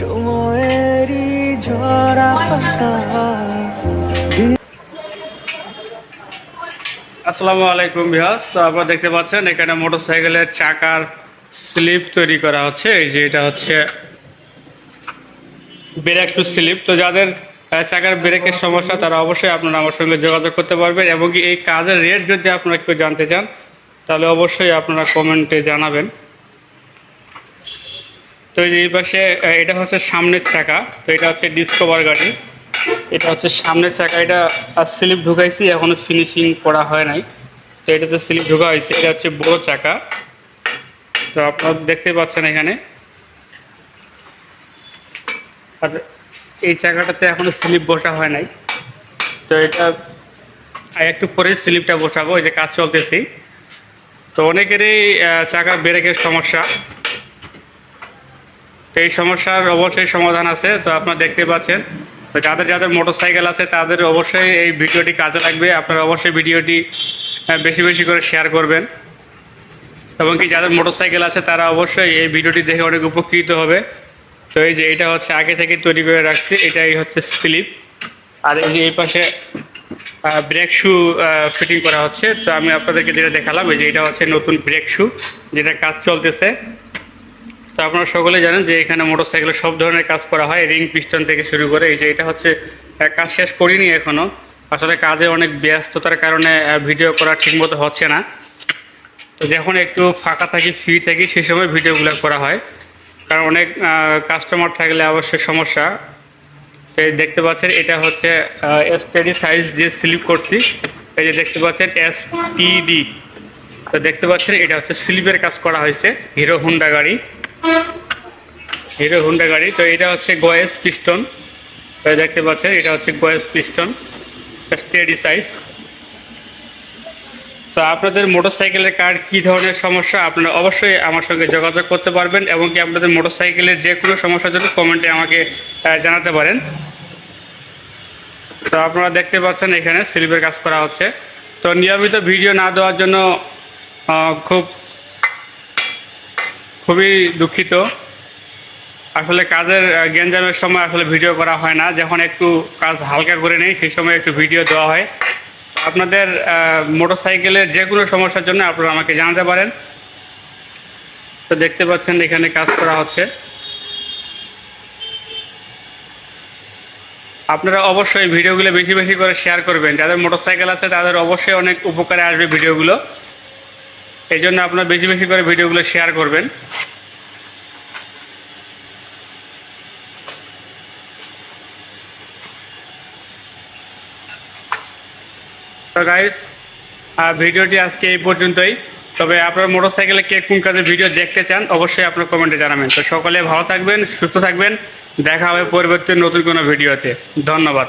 সময়েরই আসসালামু আলাইকুম বিহাস তো আপনারা দেখতে পাচ্ছেন, এখানে মোটরসাইকেলের চাকার স্লিপ তৈরি করা হচ্ছে। এই যে এটা হচ্ছে ব্রেক শু স্লিপ। তো যাদের চাকার ব্রেকের সমস্যা, তারা অবশ্যই আপনারা আমার সঙ্গে যোগাযোগ করতে পারবেন এবং এই কাজের রেট যদি আপনারা কেউ জানতে চান, তাহলে অবশ্যই আপনারা কমেন্টে জানাবেন। তো এই পাশে এটা হচ্ছে সামনের চাকা, তো এটা হচ্ছে ডিসকভার গাড়ি। এটা হচ্ছে সামনের চাকা, এটা আর স্লিপ ঢুকাইছি, এখনও ফিনিশিং করা হয় নাই। তো এটাতে স্লিপ ঢোকা হয়েছে, এটা হচ্ছে বড় চাকা। তো আপনারা দেখতে পাচ্ছেন এখানে। আর এই চাকাটাতে এখনও স্লিপ বসা হয় নাই। তো এটা আর একটু পরে স্লিপটা বসাবো, এই যে কাজ চলতেছি। তো অনেকেরই চাকা চাকার ব্রেকের সমস্যা। এই সমস্যার অবশ্যই সমাধান আছে, তো আপনারা দেখতে পাচ্ছেন। তো যাদের যাদের মোটরসাইকেল আছে, তাদের অবশ্যই এই ভিডিওটি কাজে লাগবে। আপনারা অবশ্যই ভিডিওটি বেশি বেশি করে শেয়ার করবেন। এবং কি যাদের মোটরসাইকেল আছে, তারা অবশ্যই এই ভিডিওটি দেখে অনেক উপকৃত হবে। তো এই যে এটা হচ্ছে আগে থেকে তৈরি করে রাখছি, এটাই হচ্ছে স্লিপ। আর এই যে এই পাশে ব্রেক শু ফিটিং করা হচ্ছে। তো আমি আপনাদেরকে যেটা দেখালাম, এই যে এটা হচ্ছে নতুন ব্রেক শু যেটা কাজ চলতেছে। তো আপনারা সকলে জানেন যে এখানে মোটরসাইকেলের সব ধরনের কাজ করা হয়, রিং পিস্টন থেকে শুরু করে এই যে এটা হচ্ছে কাজ শেষ করিনি এখনও আসলে কাজে অনেক ব্যস্ততার কারণে ভিডিও করা ঠিকমতো হচ্ছে না। তো যখন একটু ফাঁকা থাকি ফ্রি থাকি সেই সময় ভিডিওগুলো করা হয়। কারণ অনেক কাস্টমার থাকলে অবশ্যই সমস্যা। তো এই দেখতে পাচ্ছেন, এটা হচ্ছে স্টেডি সাইজ দিয়ে স্লিপ করছি। এই যে দেখতে পাচ্ছেন এস টিডি তো দেখতে পাচ্ছেন, এটা হচ্ছে স্লিপের কাজ করা হয়েছে, হিরো হুন্ডা গাড়ি। হিরো হুন্ডা গাড়ি, তো এটা হচ্ছে গোয়েস পিস্টন দেখতে পাচ্ছেন, এটা হচ্ছে গোয়েস পিস্টন স্টেডি সাইজ তো আপনাদের মোটরসাইকেলের কার কী ধরনের সমস্যা, আপনারা অবশ্যই আমার সঙ্গে যোগাযোগ করতে পারবেন এবং কি আপনাদের মোটরসাইকেলের যে কোনো সমস্যার জন্য কমেন্টে আমাকে জানাতে পারেন। তো আপনারা দেখতে পাচ্ছেন, এখানে স্লিপের কাজ করা হচ্ছে। তো নিয়মিত ভিডিও না দেওয়ার জন্য খুব খুবই দুঃখিত। আসলে কাজের আহ, গ্যাঞ্জামের সময় আসলে ভিডিও করা হয় না। যখন একটু কাজ হালকা করে নেই সেই সময় একটু ভিডিও দেওয়া হয়। আপনাদের মোটরসাইকেলের যে কোনো সমস্যার জন্য আপনারা আমাকে জানাতে পারেন। তো দেখতে পাচ্ছেন এখানে কাজ করা হচ্ছে। আপনারা অবশ্যই ভিডিওগুলো বেশি বেশি করে শেয়ার করবেন। যাদের মোটরসাইকেল আছে তাদের অবশ্যই অনেক উপকারে আসবে ভিডিওগুলো। এই জন্য আপনারা বেশি বেশি করে ভিডিওগুলো শেয়ার করবেন। তো গাইস ভিডিওটি আজকে এই পর্যন্তই। তবে আপনার মোটরসাইকেলে কে কোন কাজে ভিডিও দেখতে চান, অবশ্যই আপনার কমেন্টে জানাবেন। তো সকলে ভালো থাকবেন, সুস্থ থাকবেন। দেখা হবে পরবর্তী নতুন কোনো ভিডিওতে। ধন্যবাদ।